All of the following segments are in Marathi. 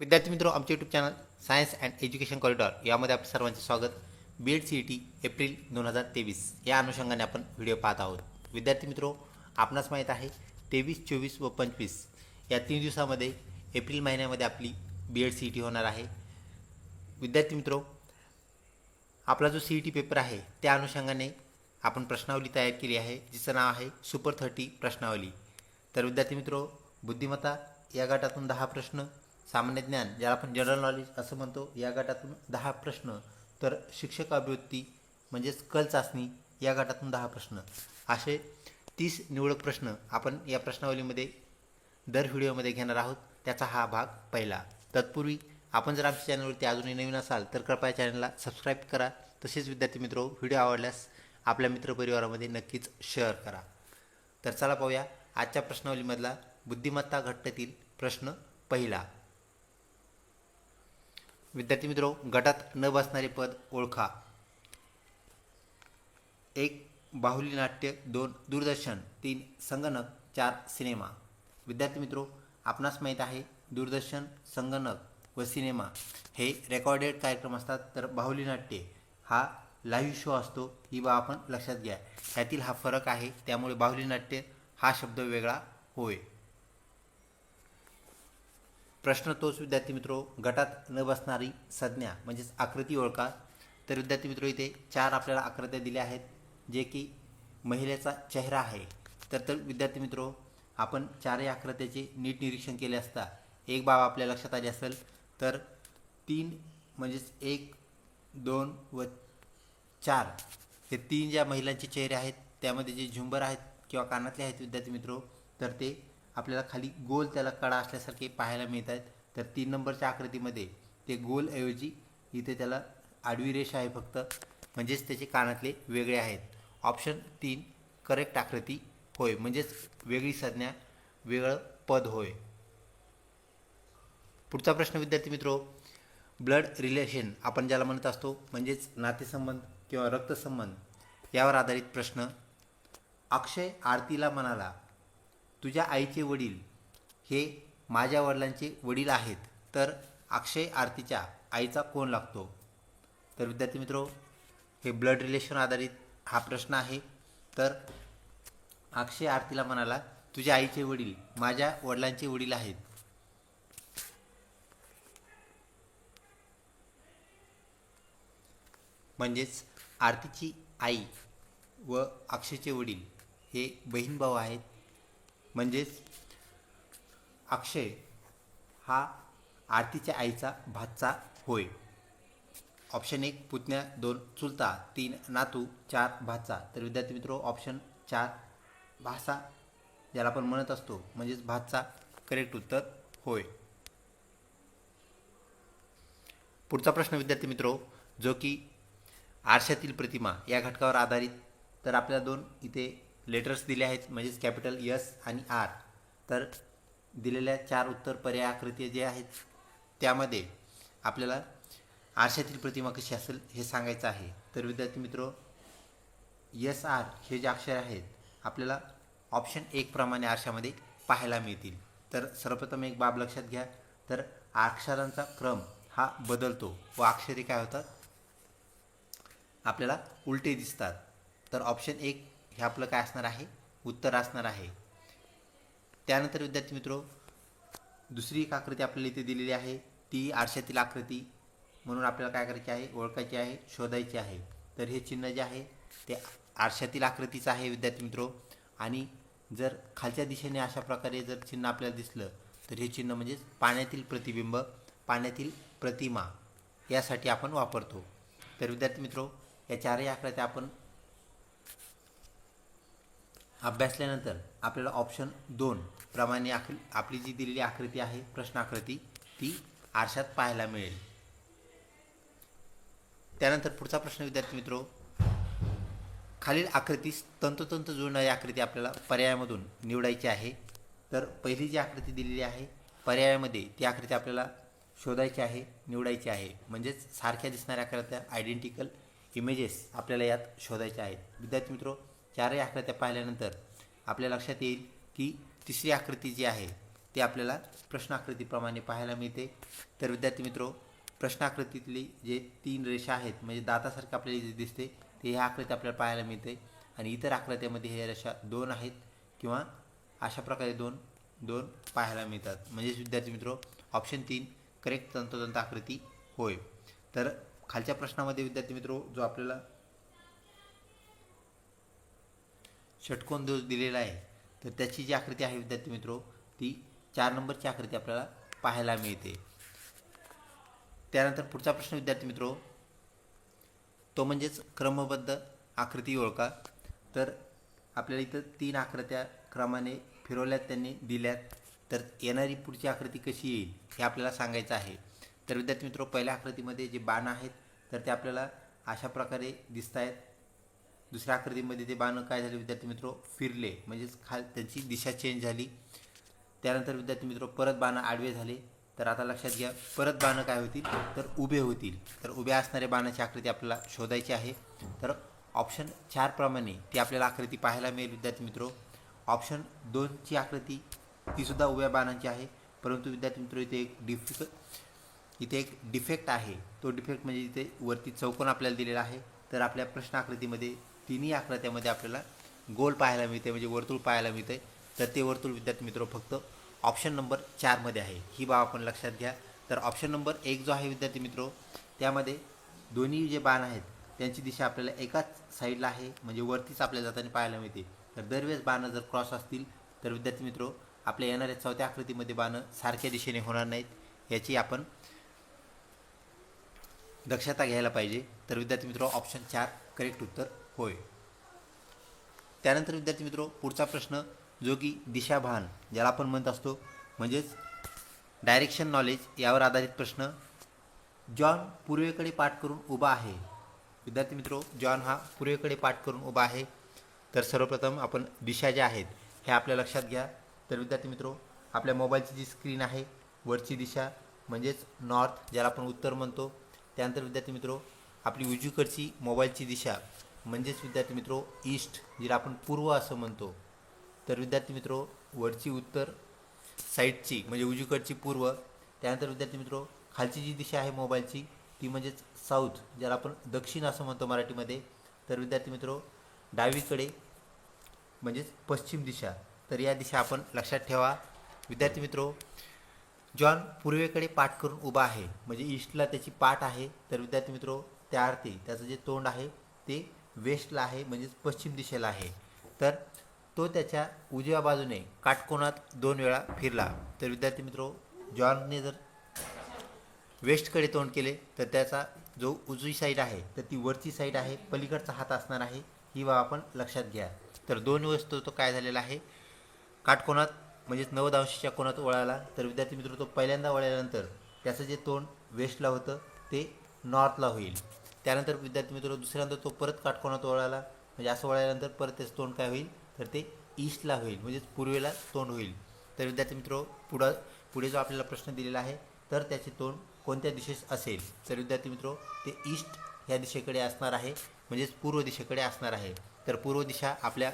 विद्यार्थी मित्र आमचे YouTube channel science and education corridor यामध्ये आपलं सर्वांचे स्वागत. B Ed C E T April दोन हजार तेवीस या अनुषंगाने आपण व्हिडिओ पाहत आहोत. विद्यार्थी मित्रो आपणास माहीत आहे तेवीस चोवीस व पंचवीस या तीन दिवसामध्ये एप्रिल महिन्यामध्ये आपली B Ed C E T होणार आहे. विद्यार्थी मित्रो आपला जो सी ई टी पेपर आहे त्या अनुषंगाने आपण प्रश्नावली तयार केली आहे जिचं नाव आहे सुपर थर्टी प्रश्नावली. तर विद्यार्थी मित्रो बुद्धिमत्ता या गटातून दहा प्रश्न सामान्य ज्ञान ज्याला आपण जनरल नॉलेज असं म्हणतो या गटातून दहा प्रश्न. तर शिक्षक अभिवृत्ती म्हणजेच कल चाचणी या गटातून दहा प्रश्न. असे तीस निवडक प्रश्न आपण या प्रश्नावलीमध्ये दर व्हिडिओमध्ये घेणार आहोत. त्याचा हा भाग पहिला. तत्पूर्वी आपण जर आमच्या चॅनलवरती अजूनही नवीन असाल तर कृपया चॅनलला सबस्क्राईब करा. तसेच विद्यार्थी मित्र व्हिडिओ आवडल्यास आपल्या मित्रपरिवारामध्ये नक्कीच शेअर करा. तर चला पाहूया आजच्या प्रश्नावलीमधला बुद्धिमत्ता घट्टतील प्रश्न पहिला. विद्यार्थी मित्रो गटात न बसणारे पद ओळखा. एक बाहुली नाट्य दोन दूरदर्शन तीन संगणक चार सिनेमा. विद्यार्थी मित्रो आपणास माहीत आहे दूरदर्शन संगणक व सिनेमा हे रेकॉर्डेड कार्यक्रम असतात. तर बाहुली नाट्य हा लाईव्ह शो असतो ही बाब आपण लक्षात घ्या. ह्यातील हा फरक आहे त्यामुळे बाहुली नाट्य हा शब्द वेगळा होय. प्रश्न तोच विद्यार्थी मित्रो गटात न बसणारी संज्ञा म्हणजेच आकृती ओळखा. तर विद्यार्थी मित्रो इथे चार आपल्याला आकृत्या दिल्या आहेत जे की महिलेचा चेहरा आहे. तर तर विद्यार्थी मित्रो आपण चारही आकृत्याचे नीट निरीक्षण केले असता एक बाब आपल्या लक्षात आली असेल तर तीन म्हणजेच एक दोन व चार हे तीन ज्या महिलांचे चेहरे आहेत त्यामध्ये जे झुंबर आहेत किंवा कानातले आहेत विद्यार्थी मित्रो तर ते आपल्याला खाली गोल त्याला कडा असल्यासारखे पाहायला मिळत आहेत तर तीन नंबरच्या आकृतीमध्ये ते गोलऐवजी इथे त्याला आडवी रेषा आहे फक्त. म्हणजेच त्याचे कानातले वेगळे आहेत. ऑप्शन तीन करेक्ट आकृती होय. म्हणजेच वेगळी संज्ञा वेगळं पद होय. पुढचा प्रश्न विद्यार्थी मित्रो ब्लड रिलेशन आपण ज्याला म्हणत असतो म्हणजेच नातेसंबंध किंवा रक्तसंबंध यावर आधारित प्रश्न. अक्षय आरतीला म्हणाला तुझ्या आईचे वडील हे माझ्या वडिलांचे वडील आहेत तर अक्षय आरतीच्या आईचा कोण लागतो? तर विद्यार्थी मित्रो हे ब्लड रिलेशन आधारित हा प्रश्न आहे. तर अक्षय आरतीला म्हणाला तुझ्या आईचे वडील माझ्या वडिलांचे वडील आहेत. म्हणजेच आरतीची आई व अक्षयचे वडील हे बहीण भाऊ आहेत. म्हणजेच अक्षय हा आरतीच्या आईचा भातचा होय. ऑप्शन एक पुतण्या दोन चुलता तीन नातू चार भातचा तर विद्यार्थी मित्रो ऑप्शन चार भासा ज्याला आपण म्हणत असतो म्हणजेच भातचा करेक्ट उत्तर होय. पुढचा प्रश्न विद्यार्थी मित्रो जो की आरशातील प्रतिमा या घटकावर आधारित तर आपल्याला दोन इथे लेटर्स दिले आहेत म्हणजेच कॅपिटल यस आणि आर. तर दिलेल्या चार उत्तर पर्याय आकृती जे आहेत त्यामध्ये आपल्याला आरशातील प्रतिमा कशी असेल हे सांगायचं आहे. तर विद्यार्थी मित्र यस आर हे जे अक्षर आहेत आपल्याला ऑप्शन एक प्रमाणे आरशामध्ये पाहायला मिळतील. तर सर्वप्रथम एक बाब लक्षात घ्या. तर अक्षरांचा क्रम हा बदलतो व अक्षरे काय होतात? आपल्याला उलटे दिसतात. तर ऑप्शन एक हे आपलं काय असणार आहे? उत्तर असणार आहे. त्यानंतर विद्यार्थी मित्रो दुसरी एक आकृती आपल्याला इथे दिलेली आहे. ती आरशातील आकृती म्हणून आपल्याला काय करायची आहे? ओळखायची आहे शोधायची आहे. तर हे चिन्ह जे आहे ते आरशातील आकृतीचं आहे विद्यार्थी मित्रो. आणि जर खालच्या दिशेने अशा प्रकारे जर चिन्ह आपल्याला दिसलं तर हे चिन्ह म्हणजेच पाण्यातील प्रतिबिंब पाण्यातील प्रतिमा यासाठी आपण वापरतो. तर विद्यार्थी मित्रो या चारही आकृत्या आपण अभ्यासल्यानंतर आपल्याला ऑप्शन दोन प्रमाणे आख आपली जी दिलेली आकृती आहे प्रश्न आकृती ती आरशात पाहायला मिळेल. त्यानंतर पुढचा प्रश्न विद्यार्थी मित्रो खालील आकृतीस तंतोतंत जुळणारी आकृती आपल्याला पर्यायामधून निवडायची आहे. तर पहिली जी आकृती दिलेली आहे पर्यायामध्ये ती आकृती आपल्याला शोधायची आहे निवडायची आहे. म्हणजेच सारख्या दिसणाऱ्या आकृत्या आयडेंटिकल इमेजेस आपल्याला यात शोधायच्या आहेत. विद्यार्थी मित्रो चारही आकृत्या पाहिल्यानंतर आपल्या लक्षात येईल की तिसरी आकृती जी आहे ती आपल्याला प्रश्नाकृतीप्रमाणे पाहायला मिळते. तर विद्यार्थी मित्रो प्रश्नाकृतीतली जे तीन रेषा आहेत म्हणजे दातासारखं आपल्याला जे दिसते ते ह्या आकृती आपल्याला पाहायला मिळते. आणि इतर आकृत्यामध्ये हे रेषा दोन आहेत किंवा अशा प्रकारे दोन दोन पाहायला मिळतात. म्हणजेच विद्यार्थी मित्रो ऑप्शन तीन करेक्ट तंतोतंत आकृती होय. तर खालच्या प्रश्नामध्ये विद्यार्थी मित्रो जो आपल्याला षटकोन दोष दिलेला आहे तर त्याची जी आकृती आहे विद्यार्थी मित्रो ती चार नंबरची आकृती आपल्याला पाहायला मिळते. त्यानंतर पुढचा प्रश्न विद्यार्थी मित्रो तो म्हणजेच क्रमबद्ध आकृती ओळखा. तर आपल्याला इथं तीन आकृत्या क्रमाने फिरवल्यात त्यांनी दिल्यात. तर येणारी पुढची आकृती कशी येईल हे आपल्याला सांगायचं आहे. तर विद्यार्थी मित्रो पहिल्या आकृतीमध्ये जे बाण आहेत तर ते आपल्याला अशा प्रकारे दिसत आहेत दुसऱ्या आकृतीमध्ये ते बाण काय झाले? विद्यार्थी मित्र फिरले. म्हणजेच खाल त्यांची दिशा चेंज झाली. त्यानंतर विद्यार्थी मित्र परत बाणं आडवे झाले. तर आता लक्षात घ्या परत बाणं काय होतील? तर उभे होतील. तर उभ्या असणाऱ्या बाणाची आकृती आपल्याला शोधायची आहे. तर ऑप्शन चारप्रमाणे ती आपल्याला आकृती पाहायला मिळेल विद्यार्थी मित्रो. ऑप्शन दोनची आकृती तीसुद्धा उभ्या बाणांची आहे. परंतु विद्यार्थी मित्र इथे एक डिफिक इथे एक डिफेक्ट आहे. तो डिफेक्ट म्हणजे इथे वरती चौकोन आपल्याला दिलेला आहे. तर आपल्या प्रश्न आकृतीमध्ये तिन्ही आकृत्यामध्ये आपल्याला गोल पाहायला मिळते म्हणजे वर्तुळ पाहायला मिळते. तर ते वर्तुळ विद्यार्थी मित्र फक्त ऑप्शन नंबर चारमध्ये आहे. ही बाब आपण लक्षात घ्या. तर ऑप्शन नंबर एक जो आहे विद्यार्थी मित्र त्यामध्ये दोन्ही जे बाण आहेत त्यांची दिशा आपल्याला एकाच साईडला आहे म्हणजे वरतीच आपल्या जाताना पाहायला मिळते. तर दरवेळेस बाणं जर क्रॉस असतील तर विद्यार्थी मित्र आपल्या येणाऱ्या चौथ्या आकृतीमध्ये बाणं सारख्या दिशेने होणार नाहीत. याची आपण दक्षता घ्यायला पाहिजे. तर विद्यार्थी मित्र ऑप्शन चार करेक्ट उत्तर होय. त्यानंतर विद्यार्थी मित्रो पुढचा प्रश्न जो की दिशाभान ज्याला आपण म्हणत असतो म्हणजेच डायरेक्शन नॉलेज यावर आधारित प्रश्न. जॉन पूर्वेकडे पाठ करून उभा आहे. विद्यार्थी मित्रो जॉन हा पूर्वेकडे पाठ करून उभा आहे. तर सर्वप्रथम आपण दिशा ज्या आहेत हे आपल्या लक्षात घ्या. तर विद्यार्थी मित्रो आपल्या मोबाईलची जी स्क्रीन आहे वरची दिशा म्हणजेच नॉर्थ ज्याला आपण उत्तर म्हणतो. त्यानंतर विद्यार्थी मित्रो आपली उजवीकडची मोबाईलची दिशा म्हणजेच विद्यार्थी मित्रो ईस्ट जिला आपण पूर्व असं म्हणतो. तर विद्यार्थी मित्रो वरची उत्तर साईडची म्हणजे उजवीकडची पूर्व. त्यानंतर विद्यार्थी मित्रो खालची जी दिशा आहे मोबाईलची ती म्हणजेच साऊथ ज्याला आपण दक्षिण असं म्हणतो मराठीमध्ये. तर विद्यार्थी मित्रो डावीकडे म्हणजेच पश्चिम दिशा. तर या दिशा आपण लक्षात ठेवा. विद्यार्थी मित्रो जॉन पूर्वेकडे पाठ करून उभा आहे. म्हणजे ईस्टला त्याची पाठ आहे. तर विद्यार्थी मित्रो त्या अर्थी त्याचं जे तोंड आहे ते वेस्टला आहे म्हणजेच पश्चिम दिशेला आहे. तर तो त्याच्या उजव्या बाजूने काटकोनात दोन वेळा फिरला. तर विद्यार्थी मित्रो जॉनने जर वेस्टकडे तोंड केले तर त्याचा जो उजवी साईड आहे तर ती वरची साईड आहे. पलीकडचा हात असणार आहे. ही बाब आपण लक्षात घ्या. तर दोन वेळेस तो काय झालेला आहे? काटकोनात म्हणजेच नव्वद अंशाच्या कोणात वळाला. तर विद्यार्थी मित्र तो पहिल्यांदा वळल्यानंतर त्याचं जे तोंड वेस्टला होतं ते नॉर्थला होईल. त्यानंतर विद्यार्थी मित्र दुसऱ्यांदा तो परत काटकोणात वळाला. म्हणजे असं वळल्यानंतर परत त्याचं तोंड काय होईल? तर ते ईस्टला होईल. म्हणजेच पूर्वेला तोंड होईल. तर विद्यार्थी मित्र पुढं पुढे जो आपल्याला प्रश्न दिलेला आहे तर त्याचे तोंड कोणत्या दिशेस असेल? तर विद्यार्थी मित्र ते ईस्ट ह्या दिशेकडे असणार आहे. म्हणजेच पूर्व दिशेकडे असणार आहे. तर पूर्व दिशा आपल्या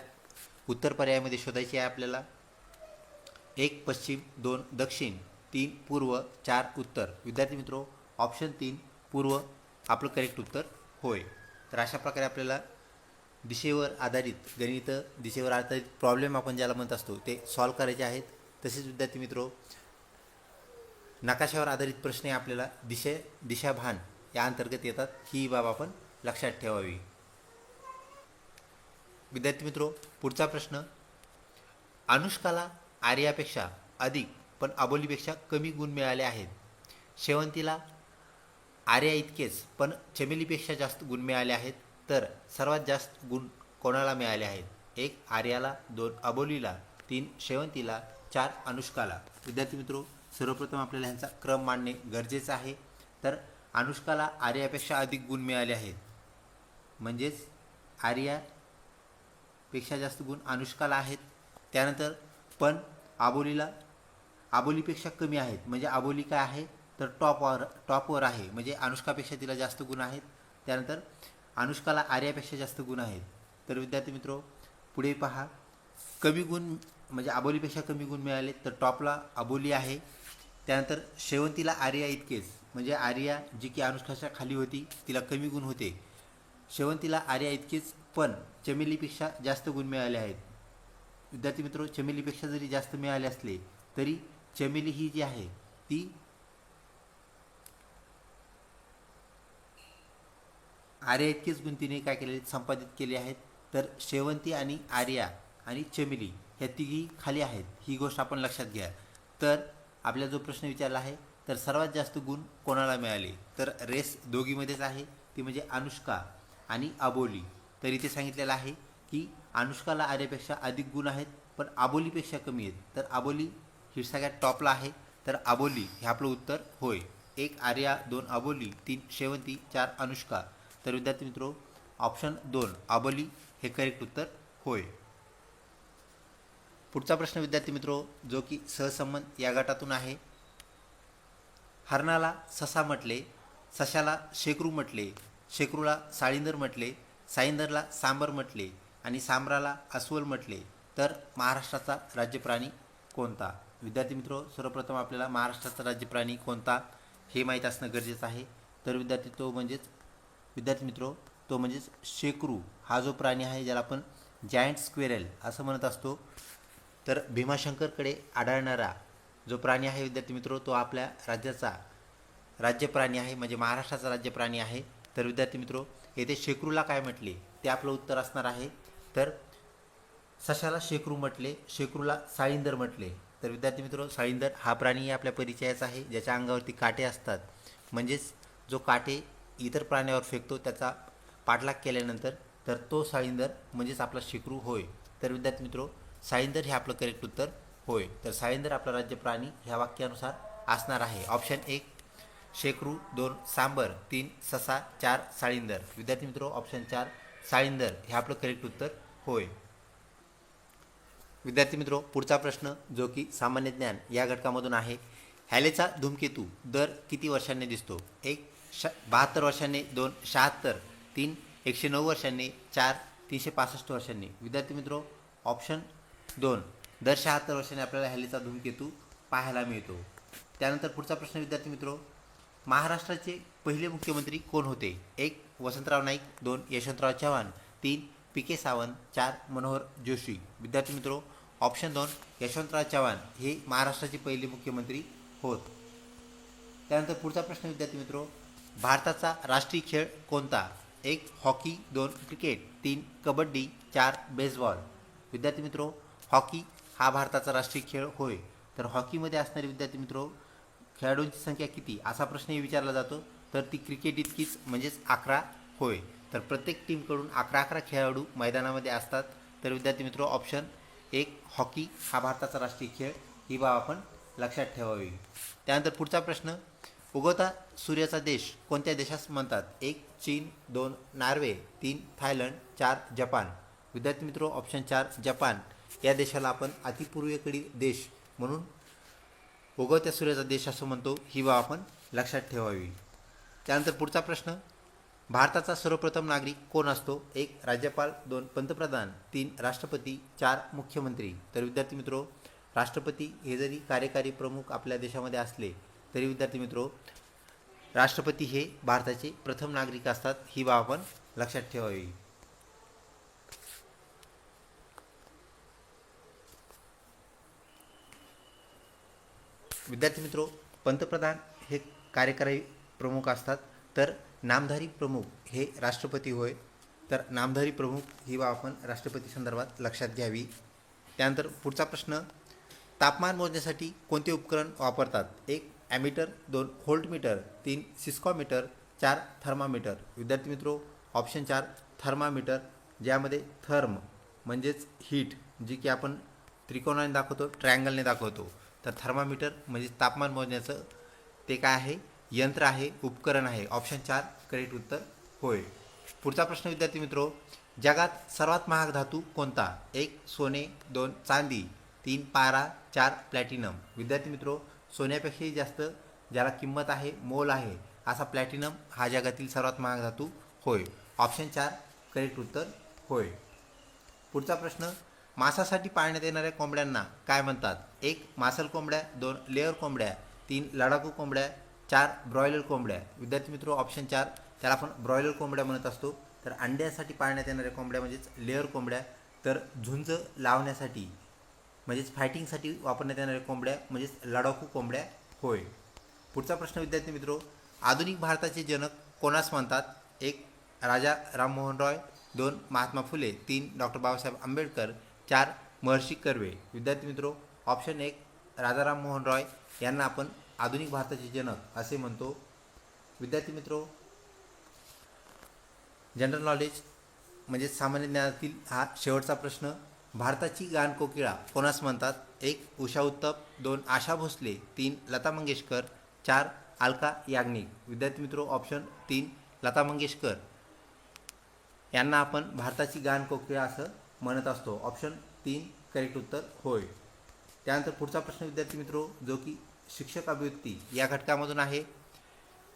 उत्तर पर्यायामध्ये शोधायची आहे आपल्याला. एक पश्चिम दोन दक्षिण तीन पूर्व चार उत्तर. विद्यार्थी मित्रो ऑप्शन तीन पूर्व आपलं करेक्ट उत्तर होय. तर अशा प्रकारे आपल्याला दिशेवर आधारित गणित दिशेवर आधारित प्रॉब्लेम आपण ज्याला म्हणत असतो ते सॉल्व करायचे आहेत. तसेच विद्यार्थी मित्रो नकाशावर आधारित प्रश्न हे आपल्याला दिशे दिशाभान या अंतर्गत येतात. ही बाब आपण लक्षात ठेवावी. विद्यार्थी मित्रो पुढचा प्रश्न अनुष्काला आर्यापेक्षा अधिक पण अबोलीपेक्षा कमी गुण मिळाले आहेत. शेवंतीला आर्या इतकेच पण चमेलीपेक्षा जास्त गुण मिळाले आहेत तर सर्वात जास्त गुण कोणाला मिळाले आहेत? एक आर्याला दोन अबोलीला तीन शेवंतीला चार अनुष्काला. विद्यार्थी मित्रो सर्वप्रथम आपल्याला ह्यांचा क्रम मांडणे गरजेचं आहे. तर अनुष्काला आर्यापेक्षा अधिक गुण मिळाले आहेत. म्हणजेच आर्यापेक्षा जास्त गुण अनुष्काला आहेत. त्यानंतर पण आबोलीला आबोलीपेक्षा कमी आहेत. म्हणजे आबोली काय आहे? तर टॉपवर टॉपवर आहे. म्हणजे अनुष्कापेक्षा तिला जास्त गुण आहेत. त्यानंतर अनुष्काला आर्यापेक्षा जास्त गुण आहेत. तर विद्यार्थी मित्रो पुढे पहा. कमी गुण म्हणजे आबोलीपेक्षा कमी गुण मिळाले तर टॉपला आबोली आहे. त्यानंतर शेवंतीला आर्या इतकेच. म्हणजे आर्या जी की अनुष्काच्या खाली होती तिला कमी गुण होते. शेवंतीला आर्या इतकेच पण चमेलीपेक्षा जास्त गुण मिळाले आहेत. विद्यार्थी मित्र चमेलीपेक्षा जरी जास्त मिळाले असले तरी चमेली ही जी आहे ती आर्या इतकीच गुंतीने काय केलेले संपादित केले आहेत. तर शेवंती आणि आर्या आणि चमेली ह्या तिघी खाली आहेत. ही गोष्ट आपण लक्षात घ्या. तर आपला जो प्रश्न विचारला आहे तर सर्वात जास्त गुण कोणाला मिळाले? तर रेस दोघीमध्येच आहे ती म्हणजे अनुष्का आणि अबोली. तर इथे सांगितलेलं आहे की अनुष्काला आर्यापेक्षा अधिक गुण आहेत पण आबोलीपेक्षा कमी आहेत. तर आबोली ही सगळ्यात टॉपला आहे. तर आबोली हे आपलं उत्तर होय. एक आर्या दोन आबोली तीन शेवंती चार अनुष्का. तर विद्यार्थी मित्रो ऑप्शन दोन आबोली हे करेक्ट उत्तर होय. पुढचा प्रश्न विद्यार्थी मित्रो जो की सहसंबंध या गटातून आहे. हरणाला ससा म्हटले सशाला शेकरू म्हटले शेकरूला साळींदर म्हटले साईंदरला सांबर म्हटले आणि सांबराला अस्वल म्हटले तर महाराष्ट्राचा राज्यप्राणी कोणता? विद्यार्थी मित्रो सर्वप्रथम आपल्याला महाराष्ट्राचा राज्यप्राणी कोणता हे माहीत असणं गरजेचं आहे. तर विद्यार्थी तो म्हणजेच विद्यार्थी मित्रो तो म्हणजेच शेकरू. हा जो प्राणी आहे ज्याला आपण जायंट स्क्वेरल असं म्हणत असतो तर भीमाशंकरकडे आढळणारा जो प्राणी आहे विद्यार्थी मित्रो तो आपल्या राज्याचा राज्य प्राणी आहे म्हणजे महाराष्ट्राचा राज्य प्राणी आहे. तर विद्यार्थी मित्रो येथे शेकरूला काय म्हटले? ते आपलं उत्तर असणार आहे. तर सशाला शेकरू म्हटले शेकरूला साळींदर म्हटले. तर विद्यार्थी मित्रो साळींदर हा प्राणी आपल्या परिचयाचा आहे ज्याच्या अंगावरती काटे असतात. म्हणजेच जो काटे इतर प्राण्यावर फेकतो त्याचा पाठलाग केल्यानंतर तर तो साळींदर म्हणजेच आपला शेकरू होय. तर विद्यार्थी मित्रो साळींदर हे आपलं करेक्ट उत्तर होय. तर साळींदर आपला राज्य प्राणी ह्या वाक्यानुसार असणार आहे. ऑप्शन एक शेकरू. दोन सांबर. तीन ससा. चार साळींदर. विद्यार्थी मित्रो ऑप्शन चार साळींदर हे आपलं करेक्ट उत्तर होय. विद्यार्थी मित्रो पुढचा प्रश्न जो की सामान्य ज्ञान या घटकामधून आहे. हॅलेचा धूमकेतू दर किती वर्षांनी दिसतो? एक श बहात्तर वर्षांनी दोन शहात्तर तीन एकशे नऊ वर्षांनी चार तीनशे पासष्ट वर्षांनी. विद्यार्थी मित्रो ऑप्शन दोन. दर शहात्तर वर्षांनी आपल्याला हॅलीचा धूमकेतू पाहायला मिळतो. त्यानंतर पुढचा प्रश्न विद्यार्थी मित्रो. महाराष्ट्राचे पहिले मुख्यमंत्री कोण होते? एक वसंतराव नाईक दोन यशवंतराव चव्हाण तीन पी के सावंत चार मनोहर जोशी. विद्यार्थी मित्रो ऑप्शन दोन यशवंतराव चव्हाण हे महाराष्ट्राचे पहिले मुख्यमंत्री होत. त्यानंतर पुढचा प्रश्न विद्यार्थी मित्रो. भारताचा राष्ट्रीय खेळ कोणता? एक हॉकी दोन क्रिकेट तीन कबड्डी चार बेसबॉल. विद्यार्थी मित्रो हॉकी हा भारताचा राष्ट्रीय खेळ होय. तर हॉकीमध्ये असणारे विद्यार्थी मित्रो खेळाडूंची संख्या किती? असा प्रश्नही विचारला जातो. तर ती क्रिकेट इतकीच म्हणजेच अकरा होय. तर प्रत्येक टीमकडून अकरा अकरा खेळाडू मैदानामध्ये असतात. तर विद्यार्थी मित्रो ऑप्शन एक हॉकी हा भारताचा राष्ट्रीय खेळ. ही बाब आपण लक्षात ठेवावी. त्यानंतर पुढचा प्रश्न उगवता सूर्याचा देश कोणत्या देशास म्हणतात? एक चीन दोन नॉर्वे तीन थायलंड चार जपान. विद्यार्थी मित्रो ऑप्शन चार जपान. या देशाला आपण अतिपूर्वेकडील देश म्हणून उगवत्या सूर्याचा देश असं म्हणतो. ही बाब आपण लक्षात ठेवावी. त्यानंतर पुढचा प्रश्न. भारताचा सर्वप्रथम नागरिक कोण असतो? एक राज्यपाल. दोन पंतप्रधान. तीन राष्ट्रपती. चार मुख्यमंत्री. तर विद्यार्थी मित्रो राष्ट्रपती हे जरी कार्यकारी प्रमुख आपल्या देशामध्ये असले तरी विद्यार्थी मित्रो राष्ट्रपती हे भारताचे प्रथम नागरिक असतात ही बाब आपण लक्षात ठेवावी. विद्यार्थी मित्रो पंतप्रधान हे कार्यकारी प्रमुख असतात तर नामधारी प्रमुख हे राष्ट्रपती होय. तर नामधारी प्रमुख ही बाब आपण राष्ट्रपती संदर्भात लक्षात घ्यावी. त्यानंतर पुढचा प्रश्न तापमान मोजण्यासाठी कोणते उपकरण वापरतात? एक ॲमीटर दोन होल्टमीटर तीन सिस्कॉमीटर चार थर्मामीटर. विद्यार्थी मित्रो ऑप्शन चार थर्मामीटर ज्यामध्ये थर्म म्हणजेच हीट जी की आपण त्रिकोणाने दाखवतो ट्रायंगलने दाखवतो. तर थर्मामीटर म्हणजे तापमान मोजण्याचं ते काय आहे? यंत्र आहे उपकरण आहे. ऑप्शन चार करेक्ट उत्तर होय. पुढचा प्रश्न विद्यार्थी मित्रो जगात सर्वात महाग धातू कोणता? एक सोने दोन चांदी तीन पारा चार प्लॅटिनम विद्यार्थी मित्रो सोन्यापेक्षाही जास्त ज्याला किंमत आहे मोल आहे असा प्लॅटिनम हा जगातील सर्वात महाग धातू होय. ऑप्शन चार करेक्ट उत्तर होय. पुढचा प्रश्न मांसासाठी पाळण्यात येणाऱ्या कोंबड्यांना काय म्हणतात? एक मासल कोंबड्या दोन लेअर कोंबड्या तीन लडाखू कोंबड्या चार ब्रॉयलर कोंबड्या. विद्यार्थी मित्र ऑप्शन चार त्याला आपण ब्रॉयलर कोंबड्या म्हणत असतो. तर अंड्यासाठी पाळण्यात येणाऱ्या कोंबड्या म्हणजेच लेअर कोंबड्या. तर झुंज लावण्यासाठी म्हणजेच फायटिंगसाठी वापरण्यात येणाऱ्या कोंबड्या म्हणजेच लडाखू कोंबड्या होय. पुढचा प्रश्न विद्यार्थी मित्रो आधुनिक भारताचे जनक कोणास म्हणतात? एक राजा राममोहन रॉय दोन महात्मा फुले तीन डॉक्टर बाबासाहेब आंबेडकर चार महर्षी कर्वे. विद्यार्थी मित्रो ऑप्शन एक राजा राममोहन रॉय यांना आपण आधुनिक भारताचे जनक असे म्हणतो. विद्यार्थी मित्रो जनरल नॉलेज म्हणजे सामान्य ज्ञानातील हा शेवटचा प्रश्न. भारताची गानकोकिळा कोणास म्हणतात? एक उषा उत्तप दोन आशा भोसले तीन लता मंगेशकर चार अलका याग्निक. विद्यार्थी मित्रो ऑप्शन तीन लता मंगेशकर. यांना आपण भारताची गानकोकिळा असं म्हणत असतो. ऑप्शन तीन करेक्ट उत्तर होय. त्यानंतर पुढचा प्रश्न विद्यार्थी मित्रो जो की शिक्षक अभिव्यक्ती या घटकामधून आहे.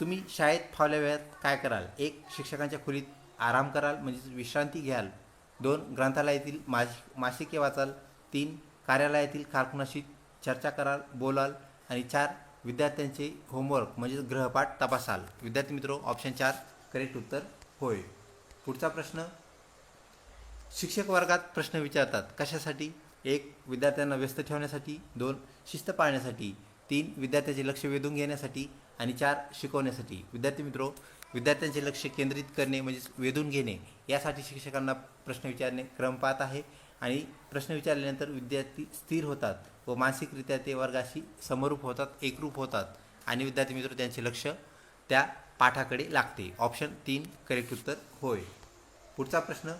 तुम्ही शाळेत फावल्या वेळात काय कराल? एक शिक्षकांच्या खोलीत आराम कराल म्हणजेच विश्रांती घ्याल. दोन ग्रंथालयातील मासिक मासिके वाचाल तीन कार्यालयातील कारकुनाशी चर्चा कराल बोलाल आणि चार विद्यार्थ्यांचे होमवर्क म्हणजेच ग्रहपाठ तपासाल. विद्यार्थी मित्रो ऑप्शन चार करेक्ट उत्तर होय. पुढचा प्रश्न शिक्षक वर्गात प्रश्न विचारतात कशासाठी? एक विद्यार्थ्यांना व्यस्त ठेवण्यासाठी. दोन शिस्त पाळण्यासाठी. तीन विद्यार्थ्याचे लक्ष वेधून घेण्यासाठी. आणि चार शिकवण्यासाठी. विद्यार्थी मित्रो विद्यार्थ्यांचे लक्ष केंद्रित करणे म्हणजेच वेधून घेणे यासाठी शिक्षकांना प्रश्न विचारणे क्रम पाहत आहे. आणि प्रश्न विचारल्यानंतर विद्यार्थी स्थिर होतात व मानसिकरित्या ते वर्गाशी समरूप होतात एकरूप होतात. आणि विद्यार्थी मित्र त्यांचे लक्ष त्या पाठाकडे लागते. ऑप्शन तीन करेक्ट उत्तर होय. पुढचा प्रश्न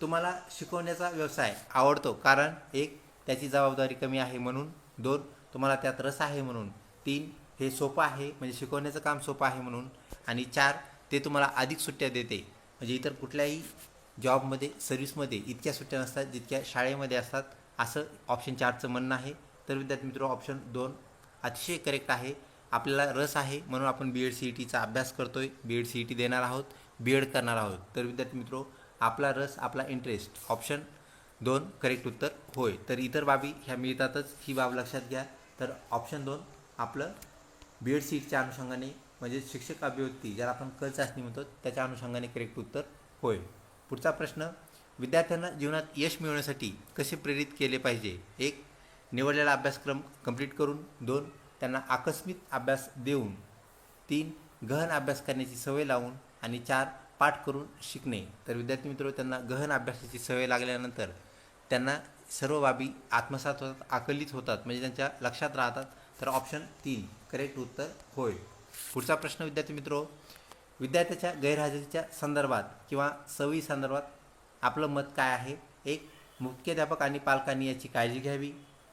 तुम्हाला शिकवण्याचा व्यवसाय आवडतो? कारण एक त्याची जबाबदारी कमी आहे म्हणून. दोन तुम्हाला त्यात रस आहे म्हणून. तीन हे सोपं आहे म्हणजे शिकवण्याचं काम सोपं आहे म्हणून. आणि चार ते तुम्हाला अधिक सुट्ट्या देते. म्हणजे इतर कुठल्याही जॉबमध्ये सर्व्हिसमध्ये इतक्या सुट्ट्या नसतात जितक्या शाळेमध्ये असतात. असं ऑप्शन चारचं म्हणणं आहे. तर विद्यार्थी मित्र ऑप्शन दोन अतिशय करेक्ट आहे. आपल्याला रस आहे म्हणून आपण बी एड सी ई टीचा अभ्यास करतोय. B Ed C E T देणार आहोत. बी एड करणार आहोत. तर विद्यार्थी मित्रो आपला रस आपला इंटरेस्ट ऑप्शन दोन करेक्ट उत्तर होय. तर इतर बाबी ह्या मिळतातच. ही बाब लक्षात घ्या. तर ऑप्शन दोन आपलं बी एड सीटच्या अनुषंगाने म्हणजे शिक्षक अभिव्यक्ती ज्याला आपण क चाचणी म्हणतो त्याच्या अनुषंगाने करेक्ट उत्तर होय. पुढचा प्रश्न विद्यार्थ्यांना जीवनात यश मिळवण्यासाठी कसे प्रेरित केले पाहिजे? एक निवडलेला अभ्यासक्रम कंप्लीट करून. दोन त्यांना आकस्मिक अभ्यास देऊन. तीन गहन अभ्यास करण्याची सवय लावून. आणि चार पाठ करून शिकणे. तर विद्यार्थी मित्र त्यांना गहन अभ्यासाची सवय लागल्यानंतर त्यांना सर्व बाबी आत्मसात होतात आकलित होतात. म्हणजे त्यांच्या लक्षात राहतात. तर ऑप्शन तीन करेक्ट उत्तर होय. पुढचा प्रश्न विद्यार्थी मित्रो विद्यार्थ्याच्या गैरहजेरीच्या संदर्भात किंवा सवयी संदर्भात आपलं मत काय आहे? एक मुख्याध्यापक आणि पालकांनी याची काळजी घ्यावी.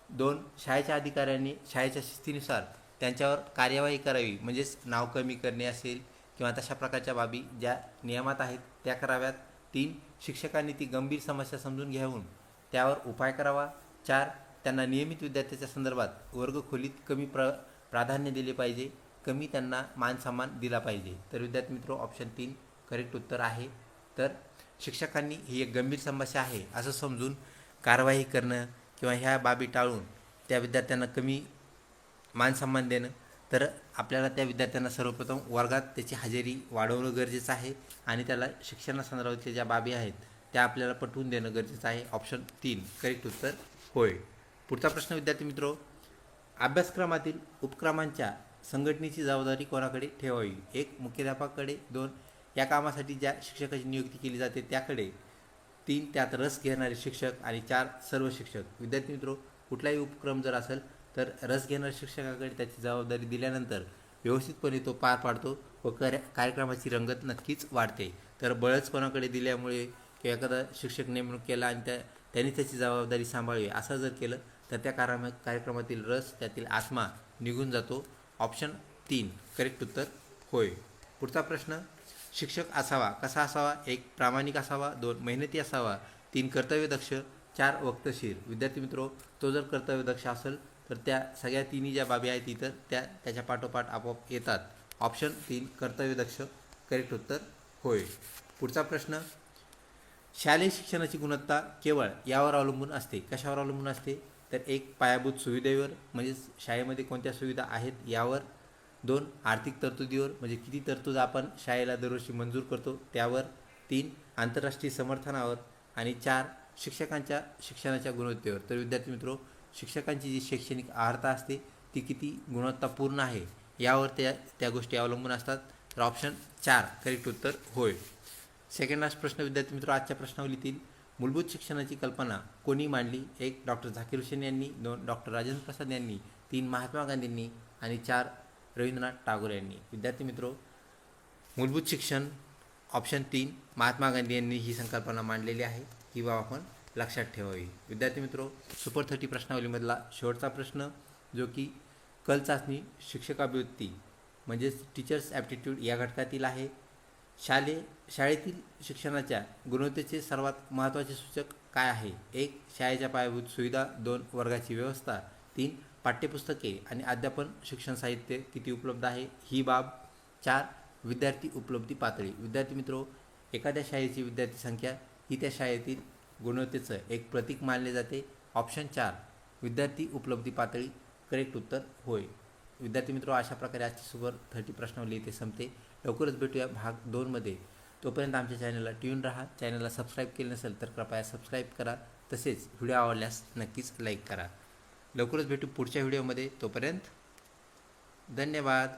दोन शाळेच्या अधिकाऱ्यांनी शाळेच्या शिस्तीनुसार त्यांच्यावर कार्यवाही करावी म्हणजेच नाव कमी करणे असेल किंवा तशा प्रकारच्या बाबी ज्या नियमात आहेत त्या कराव्यात. तीन शिक्षकांनी ती गंभीर समस्या समजून घेऊन त्यावर उपाय करावा. चार त्यांना नियमित विद्यार्थ्याच्या संदर्भात वर्गखोलीत कमी प्र प्राधान्य दिले पाहिजे. कमी त्यांना मानसन्मान दिला पाहिजे. तर विद्यार्थी मित्र ऑप्शन तीन करेक्ट उत्तर आहे. तर शिक्षकांनी ही एक गंभीर समस्या आहे. असं समजून कारवाई करणं किंवा ह्या बाबी टाळून त्या विद्यार्थ्यांना कमी मानसन्मान देणं तर आपल्याला त्या विद्यार्थ्यांना सर्वप्रथम वर्गात त्याची हजेरी वाढवणं गरजेचं आहे आणि त्याला शिक्षणासंदर्भातल्या ज्या बाबी आहेत त्या आपल्याला पटवून देणं गरजेचं आहे. ऑप्शन तीन करेक्ट उत्तर होय. पुढचा प्रश्न विद्यार्थी मित्रो अभ्यासक्रमातील उपक्रमांच्या संघटनेची जबाबदारी कोणाकडे ठेवावी? एक मुख्याध्यापकाकडे. दोन या कामासाठी ज्या शिक्षकाची नियुक्ती केली जाते त्याकडे. तीन त्यात रस घेणारे शिक्षक. आणि चार सर्व शिक्षक. विद्यार्थी मित्रो कुठलाही उपक्रम जर असेल तर रस घेणाऱ्या शिक्षकाकडे त्याची जबाबदारी दिल्यानंतर व्यवस्थितपणे तो पार पाडतो व कार्य कार्यक्रमाची रंगत नक्कीच वाढते. तर बळच कोणाकडे दिल्यामुळे किंवा एखादा शिक्षक नेमणूक केला आणि त्या त्यांनी त्याची जबाबदारी सांभाळावी असं जर केलं तर त्या कार्यक्रम कार्यक्रमातील रस त्यातील आत्मा निघून जातो. ऑप्शन तीन करेक्ट उत्तर होय. पुढचा प्रश्न शिक्षक असावा कसा असावा? एक प्रामाणिक असावा दोन मेहनती असावा तीन कर्तव्यदक्ष चार वक्तशीर. विद्यार्थी मित्रो तो जर कर्तव्यदक्ष असेल तर त्या सगळ्या तिन्ही ज्या बाबी आहेत इतर त्या त्याच्या पाठोपाठ आपोआप येतात. ऑप्शन तीन कर्तव्यदक्ष करेक्ट उत्तर होय. पुढचा प्रश्न शालेय शिक्षणाची गुणवत्ता केवळ यावर अवलंबून असते. कशावर अवलंबून असते? तर एक पायाभूत सुविधेवर म्हणजेच शाळेमध्ये कोणत्या सुविधा आहेत यावर दोन आर्थिक तरतुदीवर म्हणजे किती तरतूद आपण शाळेला दरवर्षी मंजूर करतो त्यावर तीन आंतरराष्ट्रीय समर्थनावर आणि चार शिक्षकांच्या शिक्षणाच्या गुणवत्तेवर. तर विद्यार्थी मित्रो शिक्षकांची जी शैक्षणिक अर्हता असते ती किती गुणवत्तापूर्ण आहे यावर त्या त्या गोष्टी अवलंबून असतात. तर ऑप्शन चार करेक्ट उत्तर होय. सेकंड लास्ट प्रश्न विद्यार्थी मित्र आजच्या प्रश्नावलीतील मूलभूत शिक्षणाची कल्पना कोणी मांडली? एक डॉक्टर झाकीर हुसेन यांनी दोन डॉक्टर राजेंद्र प्रसाद यांनी तीन महात्मा गांधींनी आणि चार रवींद्रनाथ टागोर यांनी. विद्यार्थी मित्रो मूलभूत शिक्षण ऑप्शन तीन महात्मा गांधी यांनी ही संकल्पना मांडलेली आहे. ही बाब आपण लक्षात ठेवावी. विद्यार्थी मित्रो सुपर थर्टी प्रश्नावलीमधला शेवटचा प्रश्न जो की कल चाचणी शिक्षकाभिवृत्ती म्हणजेच टीचर्स ॲप्टिट्यूड या घटकातील आहे. शालेय शाळेतील शिक्षणाच्या गुणवत्तेचे सर्वात महत्त्वाचे सूचक काय आहे? एक शाळेच्या पायाभूत सुविधा. दोन वर्गाची व्यवस्था. तीन पाठ्यपुस्तके आणि अध्यापन शिक्षण साहित्य किती उपलब्ध आहे? ही बाब. चार विद्यार्थी उपलब्धी पातळी. विद्यार्थी मित्रो एखाद्या शाळेची विद्यार्थी संख्या ही त्या शाळेतील गुणवत्तेचं एक प्रतीक मानले जाते. ऑप्शन चार विद्यार्थी उपलब्धी पातळी. करेक्ट उत्तर होय. विद्यार्थी मित्रो अशा प्रकारे आजची सुपर थर्टी प्रश्नावली इथे संपते. लवकरच भेटूया भाग दोनमध्ये तोपर्यंत आमच्या चॅनलला ट्यून राहा. चॅनलला सबस्क्राईब केलं नसेल तर कृपया सबस्क्राईब करा. तसेच व्हिडिओ आवडल्यास नक्कीच लाईक करा. लवकरच भेटू पुढच्या व्हिडिओमध्ये तोपर्यंत धन्यवाद.